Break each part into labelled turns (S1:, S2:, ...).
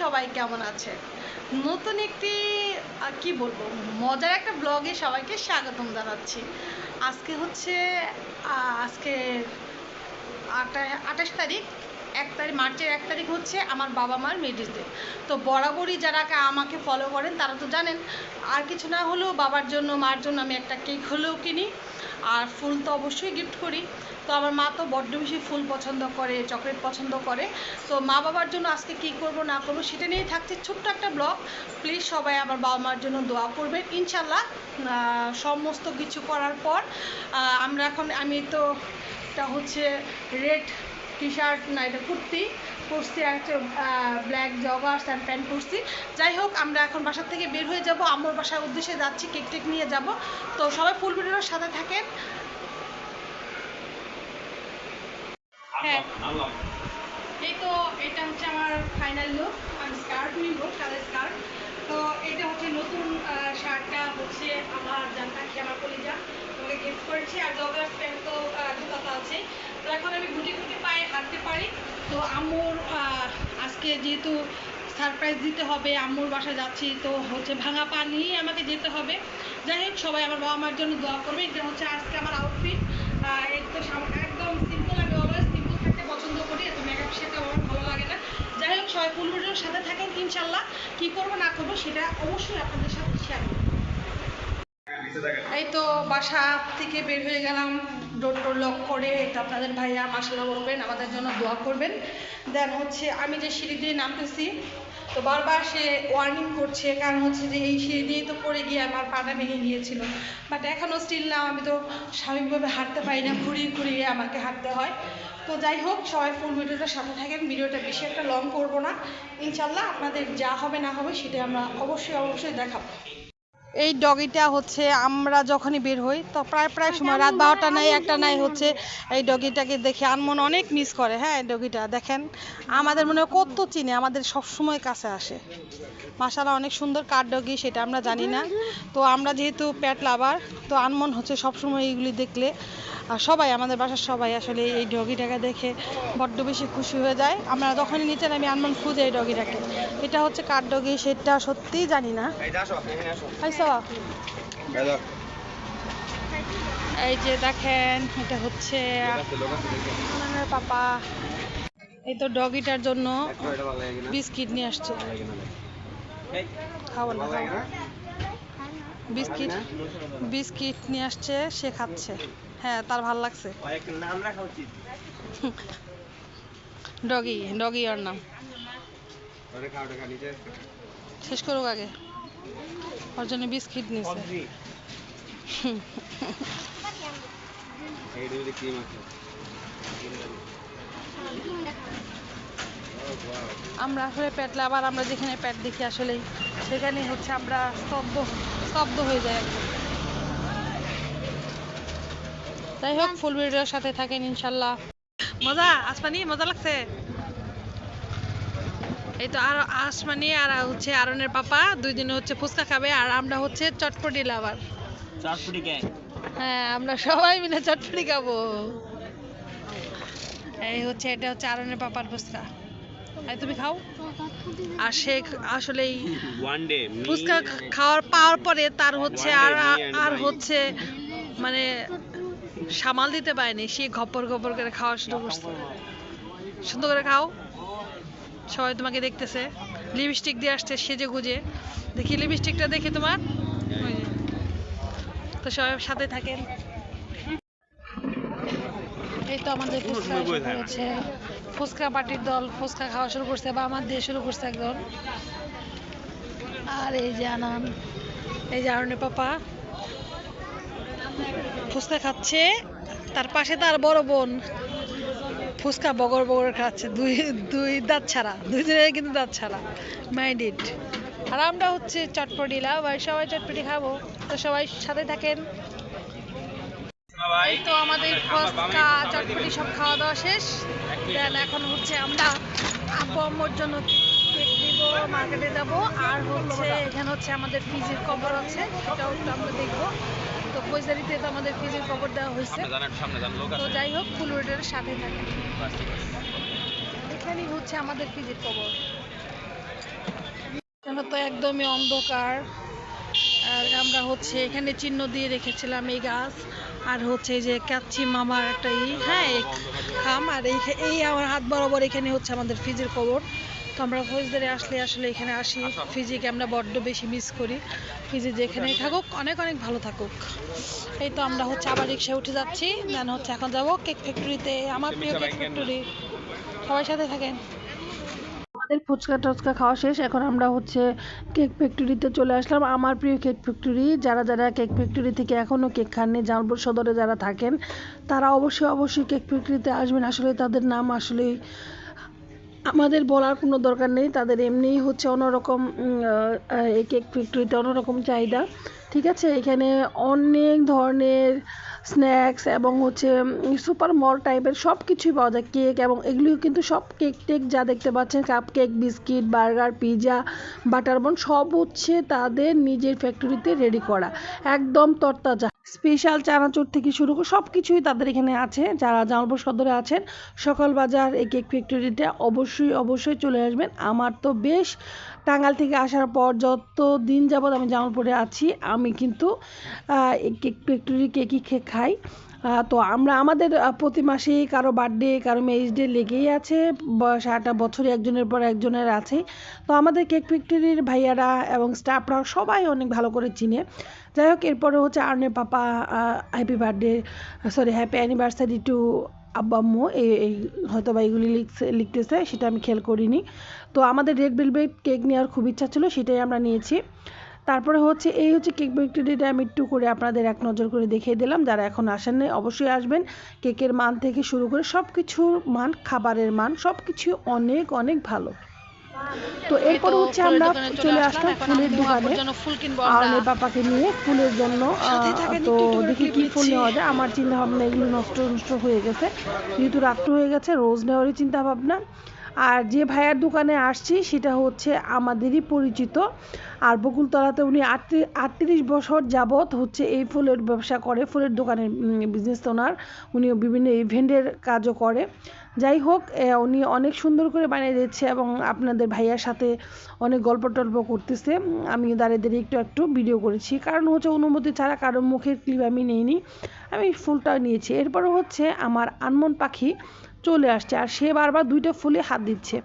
S1: সবাই কেমন আছে? নতুন একটি কি বলব, মজার একটা ব্লগে সবাইকে স্বাগতম জানাচ্ছি। আজকে হচ্ছে আজকে আঠাশ তারিখ। এক তারিখ, মার্চের এক তারিখ হচ্ছে আমার বাবা মার মেডিস তো বরাবরই যারা আমাকে ফলো করেন, তারা তো জানেন, আর কিছু না হলেও বাবার জন্য, মার জন্য আমি একটা কেক হলেও কিনি, আর ফুল তো অবশ্যই গিফট করি। তো আমার মা তো বড্ড বেশি ফুল পছন্দ করে চকলেট পছন্দ করে। তো মা বাবার জন্য আজকে কী করব, না করব, সেটা নিয়েই থাকছে ছোট্ট একটা ব্লগ প্লিজ সবাই আমার বাবা মার জন্য দোয়া করবেন। ইনশাল্লাহ সমস্ত কিছু করার পর আমরা এখন, আমি তো, এটা হচ্ছে রেড টি শার্ট না, এটা কুর্তি। পরছি আর একটা ব্ল্যাক জগার্স অ্যান্ড প্যান্ট পরছি যাই হোক, আমরা এখন বাসা থেকে বের হয়ে যাব। আম্মুর বাসার উদ্দেশ্যে যাচ্ছি, কেক টেক নিয়ে যাব। তো সবাই ফুল ভিডিওর সাথে থাকেন। হ্যাঁ। এই তো, এটা হচ্ছে আমার ফাইনাল লুক আমি স্কার্ট নিব, সাদা স্কার্ট তো এটা হচ্ছে নতুন শার্টটা হচ্ছে আমার জানটা কি আমার কলিজা। তোমাকে গিফট করেছি। আর জগার প্যান্ট তো জুতাটা আছে তো এখন আমি গুটি গুটি পায়ে হাঁটতে পারি তো আম্মুর আজকে যেহেতু সারপ্রাইজ দিতে হবে, আম্মুর বাসা যাচ্ছি, তো হচ্ছে ভাঙা পা নিয়েই আমাকে যেতে হবে। যাই হোক, সবাই আমার বাবা মার জন্য দোয়া করবে। এটা হচ্ছে আজকে আমার আউটফিট তো একদম সিম্পল আমি অলওয়েজ সিম্পল থাকতে পছন্দ করি, এত মেকআপ সেটা আমার ভালো লাগে না। যাই হোক, সবাই ফুল সাথে থাকেন, ইনশাল্লাহ। কী করব, না করব, সেটা অবশ্যই আপনাদের সাথে এই তো বাসা থেকে বের হয়ে গেলাম ডোর টোর লক করে এটা আপনাদের ভাইয়া মাসাল্লাহ বলবেন, আমাদের জন্য দোয়া করবেন। দেন হচ্ছে আমি যে সিঁড়ি দিয়ে নামতেছি, তো বারবার সে ওয়ার্নিং করছে, কারণ হচ্ছে যে এই সিঁড়ি দিয়ে তো পড়ে গিয়ে আমার পাটা ভেঙে গিয়েছিল। বাট এখনও স্টিল না, আমি তো স্বাভাবিকভাবে হাঁটতে পারি না, ঘুরিয়ে ঘুরিয়ে আমাকে হাঁটতে হয়। তো যাই হোক, সবাই ফুল ভিডিওটার সাথে থাকেন, ভিডিওটা বেশি একটা লং করব না। ইনশাল্লাহ আপনাদের যা হবে না হবে সেটা আমরা অবশ্যই অবশ্যই দেখাবো। এই ডগিটা হচ্ছে আমরা যখনই বের হই তো প্রায় প্রায় সময় রাত বারোটা নাই একটা নাই হচ্ছে এই ডগিটাকে দেখে আনমন অনেক মিস করে। হ্যাঁ এই ডগিটা দেখেন আমাদের মনে হয় কত চিনে আমাদের সব সময় কাছে আসে। মাসালা অনেক সুন্দর কার ডগি সেটা আমরা জানি না। তো আমরা যেহেতু প্যাট লাভার তো আনমন হচ্ছে সব সময় এইগুলি দেখলে আর সবাই আমাদের বাসার সবাই আসলে এই ডগিটাকে দেখে বড্ড বেশি খুশি হয়ে যায়। আমরা যখনই নিচে নামি আনমন খুঁজে এই ডগিটাকে। এটা হচ্ছে কার ডগি সেটা সত্যিই জানি না। এই যে দেখেন এটা হচ্ছে পাপা। এই তো ডগিটার জন্য বিস্কিট নিয়ে আসছে। খাব না খাব বিস্কিট বিস্কিট নিয়ে আসছে সে খাচ্ছে। হ্যাঁ তার ভালো লাগছে। ডগি ডগি ওর নাম শেষ করুক আগে। ওর জন্য বিস্কিট
S2: আছে।
S1: আমরা আসলে প্যাট লাভার আমরা যেখানে প্যাট দেখি আসলে সেখানে হচ্ছে আমরা স্তব্ধ স্তব্ধ হয়ে যাই একদম যাই হোক ফুল ভিডিওর সাথে থাকেন ইনশাল্লাহ। মজা আসমানি মজা লাগছে। এই তো আর আসমানি আর হচ্ছে আরনের পাপা দুই দিনে হচ্ছে ফুচকা খাবে আর আমরা হচ্ছে চটপটি লাভার।
S2: চাটপুরি গ্যাং
S1: হ্যাঁ আমরা সবাই মিলে চটপটি খাব। এই হচ্ছে এটা হচ্ছে আরনের পাপার ফুচকা। তুমি খাও। আর সে আসলেই ফুচকা খাওয়ার পাওয়ার পরে তার হচ্ছে আর আর হচ্ছে মানে সামাল দিতে পারেনি। সে ঘপর ঘপর করে খাওয়া শুরু করছে। সুন্দর করে খাও। সবাই তোমাকে দেখতেছে। লিপস্টিক দিয়ে আসছে সেজে গুজে। দেখি লিপস্টিকটা দেখি তোমার? তো সবাই সাথে থাকেন। এই তো আমাদের ফুচকা ফুচকা পার্টির দল ফুচকা খাওয়া শুরু করছে বা আমার দিয়ে শুরু করছে একদম। আর এই যে আনান এই যে আরনে পাপা। ফুচকা খাচ্ছে। তার পাশে তার বড় বোন। ফুচকা বগর বগর খাচ্ছে দুই দুই দাঁত ছাড়া দুইজনের কিন্তু দাঁত ছাড়া মাইন্ড ইট আর আমরা হচ্ছে চটপটি লাভার সবাই চটপটি খাব তো সবাই সাথে থাকেন। এই তো আমাদের ফুচকা চটপটি সব খাওয়া দাওয়া শেষ। দেন এখন হচ্ছে আমরা আব্বু আম্মুর জন্য মার্কেটে যাব। আর হচ্ছে এখানে হচ্ছে আমাদের ফ্রিজের কবর আছে সেটাও একটু আমরা দেখব। তো পয়সারিতে তো আমাদের ফ্রিজের খবর দেওয়া হয়েছে।
S2: সামনে জান লোক
S1: তো যাই হোক ফুল রোডের সাথে থাকে। এখানেই হচ্ছে আমাদের ফ্রিজের কবর
S3: এখানে তো একদমই অন্ধকার। আর আমরা হচ্ছে এখানে চিহ্ন দিয়ে রেখেছিলাম এই গাছ। আর হচ্ছে যে কাচ্চি মামার একটা ই হ্যাঁ খাম। আর এই এই আমার হাত বরাবর এখানে হচ্ছে আমাদের ফ্রিজের কবর তো আমরা ফৌজদারে আসলে আসলে এখানে আসি। ফিজিকে আমরা বড্ড বেশি মিস করি। ফিজি যেখানেই থাকুক, অনেক অনেক ভালো থাকুক। এই তো আমরা হচ্ছে আবার রিক্সায় উঠে যাচ্ছি। দেন হচ্ছে এখন যাব কেক ফ্যাক্টরিতে আমার প্রিয় কেক ফ্যাক্টরি সবাই সাথে থাকেন। আমাদের ফুচকা টচকা খাওয়া শেষ। এখন আমরা হচ্ছে কেক ফ্যাক্টরিতে চলে আসলাম। আমার প্রিয় কেক ফ্যাক্টরি যারা যারা কেক ফ্যাক্টরি থেকে এখনও কেক খাননি জামালপুর সদরে যারা থাকেন, তারা অবশ্যই অবশ্যই কেক ফ্যাক্টরিতে আসবেন। আসলে তাদের নাম আসলেই আমাদের বলার কোনো দরকার নেই। তাদের এমনিই হচ্ছে অন্যরকম এক এক ফ্যাক্টরিতে অন্যরকম চাহিদা। ঠিক আছে? এখানে অনেক ধরনের স্ন্যাক্স এবং হচ্ছে সুপার মল টাইপের সব কিছুই পাওয়া যায়। কেক এবং এগুলো কিন্তু সব কেক টেক যা দেখতে পাচ্ছেন cup cake biscuit burger pizza butter bun সব হচ্ছে তাদের নিজের ফ্যাক্টরিতে রেডি করা। একদম তরতাজা। স্পেশাল চানাচুর থেকে শুরু করে সব কিছুই তাদের এখানে আছে। যারা জামালপুর সদরে আছেন, সকাল বাজার এই কেক ফ্যাক্টরিতে অবশ্যই অবশ্যই চলে আসবেন। আমার তো বেশ টাঙ্গাল থেকে আসার পর যত দিন যাবৎ আমি জামালপুরে আছি, আমি কিন্তু কেক ফ্যাক্টরি কেকই খে- খাই। তো আমরা, আমাদের প্রতি মাসেই কারও বার্থডে কারও ম্যারেজ ডে লেগেই আছে। সারাটা বছরই একজনের পর একজনের আছে। তো আমাদের কেক ফ্যাক্টরির ভাইয়ারা এবং স্টাফরা সবাই অনেক ভালো করে চিনে। যাই হোক, এরপরে হচ্ছে আর্নের পাপা happy birthday sorry happy anniversary to আব্বা আম্মু এই এই হয়তো বা এগুলি লিখছে, লিখতেছে, সেটা আমি খেয়াল করিনি। তো আমাদের রেড ভেলভেট কেক নেওয়ার খুব ইচ্ছা ছিল, সেটাই আমরা নিয়েছি। তারপরে হচ্ছে, এই হচ্ছে কেক ফ্যাক্টরিটা আমি একটু করে আপনাদের এক নজর করে দেখিয়ে দিলাম। যারা এখন আসেন নাই, অবশ্যই আসবেন। কেকের মান থেকে শুরু করে সব কিছুর মান, খাবারের মান সব কিছু অনেক অনেক ভালো। তো এরপর হচ্ছে আমরা চলে আসলাম ফুলের দোকানে। আওনের বাবাকে নিয়ে ফুলের জন্য তো দেখি কি ফুল নেওয়া যায়। আমার চিন্তা ভাবনা এগুলো নষ্ট নষ্ট হয়ে গেছে। যেহেতু রাত্র হয়ে গেছে রোজ নেওয়ারই চিন্তা ভাবনা আর যে ভাইয়ার দোকানে আসছি, সেটা হচ্ছে আমাদেরই পরিচিত। আর বকুলতলাতে উনি আটত্রিশ বছর যাবৎ হচ্ছে এই ফুলের ব্যবসা করে, ফুলের দোকানের বিজনেস ওনার উনি বিভিন্ন ইভেন্টের কাজও করে। যাই হোক উনি অনেক সুন্দর করে বানিয়ে দিচ্ছে এবং আপনাদের ভাইয়ার সাথে অনেক গল্প টল্প করতেছে। আমি দাঁড়িয়ে দাঁড়িয়ে একটু একটু ভিডিও করেছি। কারণ হচ্ছে অনুমতি ছাড়া কারোর মুখের ক্লিপ আমি নিইনি। আমি ফুলটা নিয়েছি। এরপরে হচ্ছে আমার আনমন পাখি চলে আসছে আর সে বারবার দুইটা ফুলে হাত দিচ্ছে।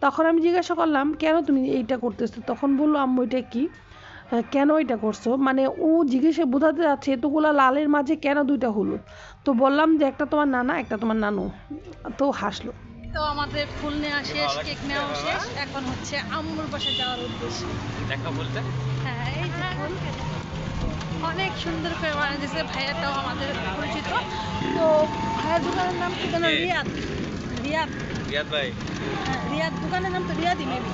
S3: তখন আমি জিজ্ঞাসা করলাম কেন তুমি এইটা করতেছো? তখন বলল আম্মু এটা কি? কেন এটা করছ? মানে ও জিজ্ঞেসে বোঝাতে যাচ্ছে এতগুলা লালের মাঝে কেন দুইটা হলুদ? তো বললাম যে একটা তোমার নানা একটা তোমার নানু। তো হাসলো। তো আমাদের ফুল নেওয়া শেষ কেক নেওয়া শেষ। এখন হচ্ছে আম্মুর পাশে যাওয়ার উদ্দেশ্য।
S2: দেখা বলতে?
S3: হ্যাঁ এই অনেক সুন্দর করে বানিয়ে দিয়েছে ভাইয়াটাও আমাদের পরিচিত। তো ভাইয়ার দোকানের নাম কি যেন রিয়াদ? রিয়াদ।
S2: রিয়াদ ভাই।
S3: হ্যাঁ, রিয়াদ। দোকানের নাম তো রিয়াদই মেবি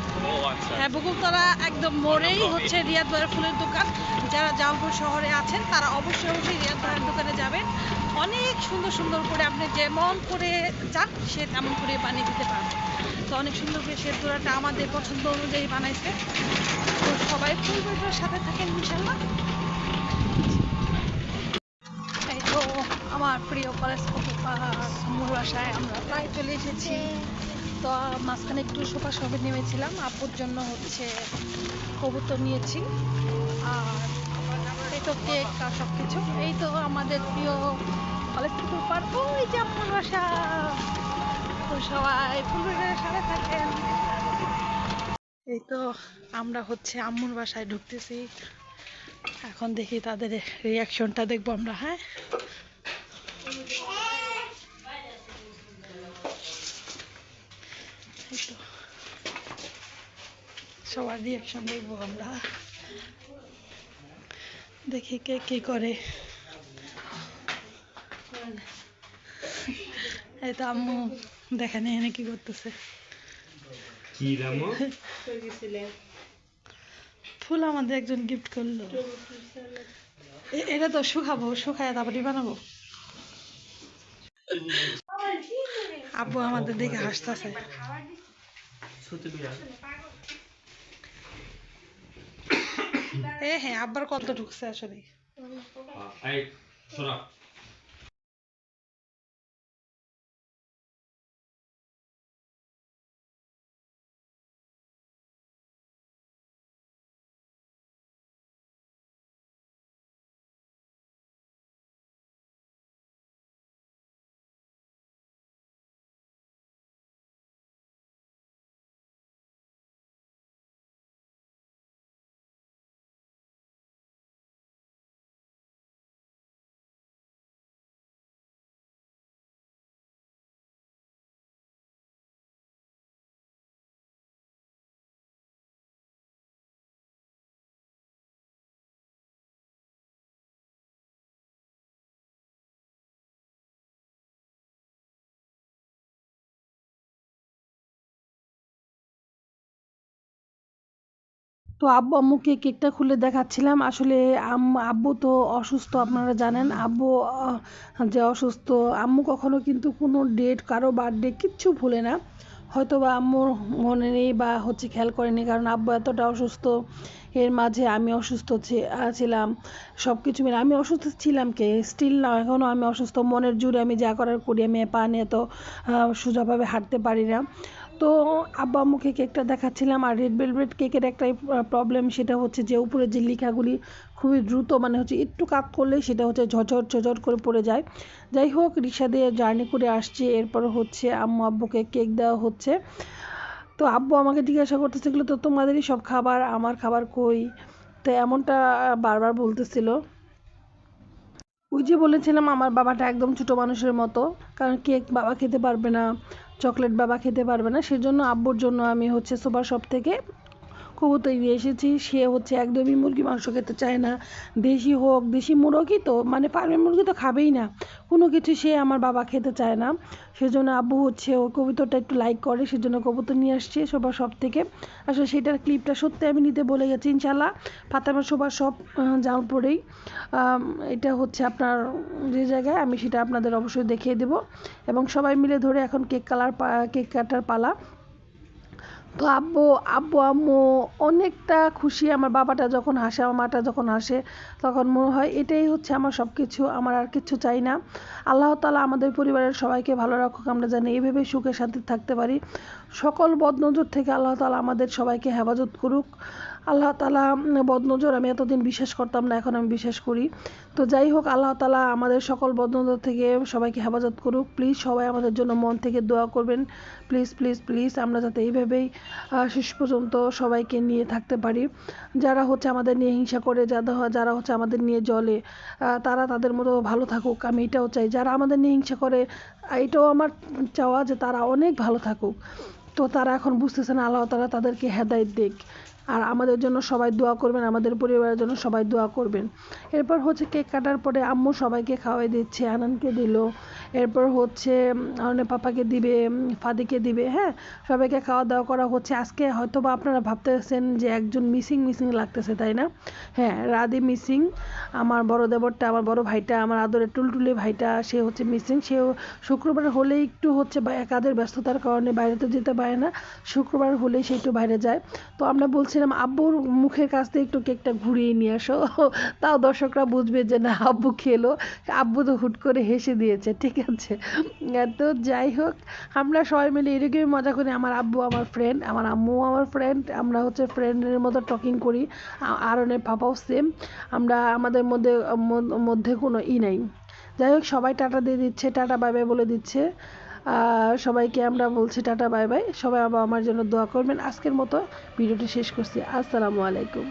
S2: আচ্ছা।
S3: হ্যাঁ বকুলতলা একদম মোড়েই হচ্ছে রিয়াদ ভাইয়ের ফুলের দোকান। যারা জামপুর শহরে আছেন তারা অবশ্যই অবশ্যই রিয়াদ ভাইয়ের দোকানে যাবেন। অনেক সুন্দর সুন্দর করে আপনি যেমন করে চান সে তেমন করে বানিয়ে দিতে পারবেন। তো অনেক সুন্দর করে সে তোলাটা আমাদের পছন্দ অনুযায়ী বানাইছে। তো সবাই ফুল সাথে থাকেন ইনশাল্লাহ। প্রিয় কলেজ বাসায় আমরা প্রায় চলে এসেছি। তো মাঝখানে একটু সোফা সবে নেমেছিলাম আপুর জন্য হচ্ছে কবুতর নিয়েছি। আর এই তো কেক আর সব কিছু এই তো আমাদের প্রিয় কলেজ পুকুর পার্ক ওই যে বাসা। সবাই ফুলবাসার সাথে থাকেন। এই তো আমরা হচ্ছে আম্মুর বাসায় ঢুকতেছি। এখন দেখি তাদের রিয়াকশনটা দেখব আমরা হ্যাঁ? তো সবার রিয়াকশন দেখব আমরা। দেখি কে কি করে। এই তো আম্মু দেখেন এখানে কি করতেছে।
S2: কি
S3: ফুল আমাদের একজন গিফট করল। এ- এটা তো শুকাবো শুকায় তারপরে বানাবো। আব্বু আমাদের দিকে হাসতেছে। হ্যাঁ আব্বার কত ঢুকছে আসলে? তো আব্বু আম্মুকে কেকটা খুলে দেখাচ্ছিলাম। আসলে আব্বু তো অসুস্থ, আপনারা জানেন। আব্বু যে অসুস্থ, আম্মু কখনো কিন্তু কোনো ডেট কারও বার্থডে কিচ্ছু ভুলে না। হয়তো বা আম্মুর মনে নেই বা হচ্ছে খেয়াল করেনি, কারণ আব্বু এতটা অসুস্থ। এর মাঝে আমি অসুস্থ ছিলাম। সব কিছু মিলে আমি অসুস্থ ছিলাম কে? স্টিল না এখনও আমি অসুস্থ। মনের জুড়ে আমি যা করার করি, আমি পা নিয়ে তো সোজাভাবে হাঁটতে পারি না। তো আব্বা আম্মুকে কেকটা দেখাচ্ছিলাম আর রেড ভেলভেট কেকের একটাই প্রবলেম সেটা হচ্ছে যে উপরে যে লেখাগুলি খুবই দ্রুত মানে হচ্ছে একটু কাত করলেই সেটা হচ্ছে ঝরঝর ঝরঝর করে পড়ে যায়। যাই হোক রিক্সা দিয়ে জার্নি করে আসছি, এরপর হচ্ছে আম্মু আব্বুকে কেক দেওয়া হচ্ছে। তো আব্বু আমাকে জিজ্ঞাসা করতেছিল তো তোমাদেরই সব খাবার, আমার খাবার কই? তো এমনটা বারবার বলতেছিল। ওই যে বলেছিলাম, আমার বাবাটা একদম ছোট মানুষের মতো, কারণ কেক বাবা খেতে পারবে না। চকলেট বাবা খেতে পারবে না। সেজন্য আব্বুর জন্য আমি হচ্ছে সুপার শপ থেকে কবুতর নিয়ে এসেছি। সে হচ্ছে একদমই মুরগি মাংস খেতে চায় না। দেশি হোক দেশি মুরগি তো মানে ফার্মের মুরগি তো খাবেই না। কোনো কিছু সে আমার বাবা খেতে চায় না। সেজন্য আব্বু হচ্ছে ও কবুতরটা একটু লাইক করে সেজন্য কবুতর নিয়ে আসছে সবার সব থেকে। আসলে সেটার ক্লিপটা সত্যি আমি নিতে বলে গেছি ইনশাল্লাহ ফাতেমা সবার সব যাওয়ার পরেই। আম, এটা হচ্ছে আপনার যে জায়গায় আমি সেটা আপনাদের অবশ্যই দেখিয়ে দেব। এবং সবাই মিলে ধরে এখন কেক কালার কেক কাটার পালা। তো আব্বু আব্বু আম্মু অনেকটা খুশি আমার বাবাটা যখন হাসে আমার মাটা যখন হাসে তখন মনে হয় এটাই হচ্ছে আমার সব কিছু আমার আর কিছু চাই না। আল্লাহ তালা আমাদের পরিবারের সবাইকে ভালো রাখুক, আমরা জানি এইভাবে সুখে শান্তি থাকতে পারি। সকল বদনজর থেকে আল্লাহ তালা আমাদের সবাইকে হেফাজত করুক। আল্লাহ তালা বদনজর, আমি এতদিন বিশ্বাস করতাম না, এখন আমি বিশ্বাস করি। তো যাই হোক, আল্লাহ তালা আমাদের সকল বদনজর থেকে সবাইকে হেফাজত করুক। প্লিজ সবাই আমাদের জন্য মন থেকে দোয়া করবেন। প্লিজ প্লিজ প্লিজ আমরা যাতে এইভাবেই শেষ পর্যন্ত সবাইকে নিয়ে থাকতে পারি। যারা হচ্ছে আমাদের নিয়ে হিংসা করে যারা যারা হচ্ছে আমাদের নিয়ে জলে তারা তাদের মতো ভালো থাকুক, আমি এটাও চাই। যারা আমাদের নিয়ে হিংসা করে, এটাও আমার চাওয়া যে তারা অনেক ভালো থাকুক। তো তারা এখন বুঝতেছে না আল্লাহ তারা তাদেরকে হেদায়ত দিক। আর আমাদের জন্য সবাই দোয়া করবেন, আমাদের পরিবারের জন্য সবাই দোয়া করবেন। এরপর হচ্ছে কেক কাটার পরে আম্মু সবাইকে খাওয়াই দিচ্ছে আনন্দকে দিল। এরপর হচ্ছে আনন্দের পাপাকে দিবে ফাদিকে দিবে হ্যাঁ? সবাইকে খাওয়া দাওয়া করা হচ্ছে। আজকে হয়তো বা আপনারা ভাবতেছেন যে একজন মিসিং মিসিং লাগতেছে, তাই না? হ্যাঁ রাধি মিসিং, আমার বড় দেবরটা, আমার বড় ভাইটা, আমার আদরের টুলটুলি ভাইটা, সে হচ্ছে মিসিং। সেও শুক্রবার হলেই একটু হচ্ছে কাজের ব্যস্ততার কারণে বাইরে তো যেতে পারে না, শুক্রবার হলেই সে একটু বাইরে যায়। তো আমরা বলছিলাম, আব্বুর মুখের কাছ থেকে একটু কেকটা ঘুরিয়ে নিয়ে আসো। তাও দর্শকরা বুঝবে যে, না, আব্বু খেলো। আব্বু তো হুট করে হেসে দিয়েছে, ঠিক আছে। তো যাই হোক, আমরা সবাই মিলে এরকমই মজা করি। আমার আব্বু আমার ফ্রেন্ড আমার আম্মু আমার ফ্রেন্ড আমরা হচ্ছে ফ্রেন্ডের মতো টকিং করি। আরনের পাপাও সেম আমরা আমাদের মধ্যে মধ্যে কোনো ই নাই। যাই হোক, সবাই টাটা দিয়ে দিচ্ছে, টাটা বাই বলে দিচ্ছে। সবাইকে আমরা বলছি টাটা, বাই বাই। সবাই আবার আমার জন্য দোয়া করবেন। আজকের মতো ভিডিওটি শেষ করছি। আসসালামু আলাইকুম।